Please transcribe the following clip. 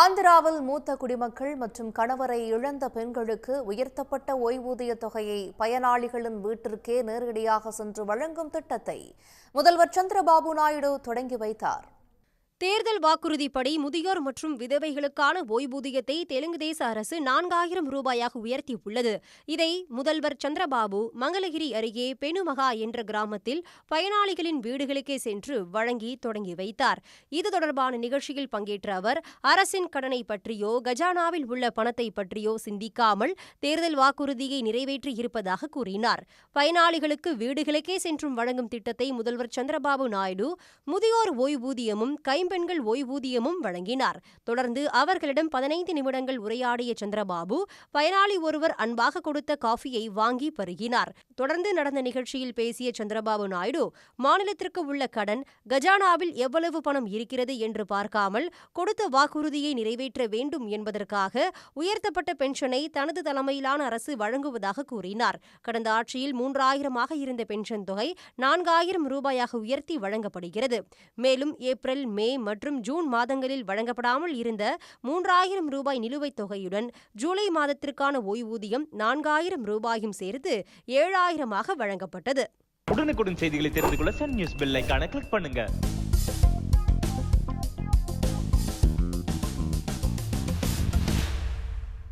ஆந்திராவில் மூத்த குடிமக்கள் மற்றும் கணவரை இழந்த பெண்களுக்கு உயர்த்தப்பட்ட ஓய்வூதிய தொகையை பயனாளிகளின் வீட்டிற்கே நேரடியாக சென்று வழங்கும் திட்டத்தை முதல்வர் சந்திரபாபு நாயுடு தொடங்கி வைத்தார். தேர்தல் வாக்குறுதிப்படி முதியோர் மற்றும் விதவைகளுக்கான ஓய்வூதியத்தை தெலுங்கு தேச அரசு நான்காயிரம் ரூபாயாக உயர்த்தியுள்ளது. இதை முதல்வர் சந்திரபாபு மங்களகிரி அருகே பெணுமகா என்ற கிராமத்தில் பயனாளிகளின் வீடுகளுக்கே சென்று வழங்கி தொடங்கி வைத்தார். இது தொடர்பான நிகழ்ச்சியில் பங்கேற்ற அவர் அரசின் கடனை பற்றியோ கஜானாவில் உள்ள பணத்தை பற்றியோ சிந்திக்காமல் தேர்தல் வாக்குறுதியை நிறைவேற்றி இருப்பதாக கூறினார். பயனாளிகளுக்கு வீடுகளுக்கே சென்றும் வழங்கும் திட்டத்தை முதல்வர் சந்திரபாபு நாயுடு முதியோர் ஓய்வூதியமும் பெண்கள் ஓய்வூதியமும் வழங்கினார். தொடர்ந்து அவர்களிடம் பதினைந்து நிமிடங்கள் உரையாடிய சந்திரபாபு பயனாளி ஒருவர் அன்பாக கொடுத்த காஃபியை வாங்கி பருகினார். தொடர்ந்து நடந்த நிகழ்ச்சியில் பேசிய சந்திரபாபு நாயுடு மாநிலத்திற்கு உள்ள கடன் கஜானாவில் எவ்வளவு பணம் இருக்கிறது என்று பார்க்காமல் கொடுத்த வாக்குறுதியை நிறைவேற்ற வேண்டும் என்பதற்காக உயர்த்தப்பட்ட பென்ஷனை தனது தலைமையிலான அரசு வழங்குவதாக கூறினார். கடந்த ஆட்சியில் மூன்றாயிரமாக இருந்த பென்ஷன் தொகை நான்காயிரம் ரூபாயாக உயர்த்தி வழங்கப்படுகிறது. மேலும் ஏப்ரல் மே மற்றும் ஜூன் மாதங்களில் வழங்கப்படாமல் இருந்த மூன்றாயிரம் ரூபாய் நிலுவைத் தொகையுடன் ஜூலை மாதத்திற்கான ஓய்வூதியம் நான்காயிரம் ரூபாயும் சேர்த்து ஏழாயிரமாக வழங்கப்பட்டது. உடனுக்குடன் செய்திகளை தெரிந்து கொள்ள சன் நியூஸ் பெல் கிளிக் பண்ணுங்க.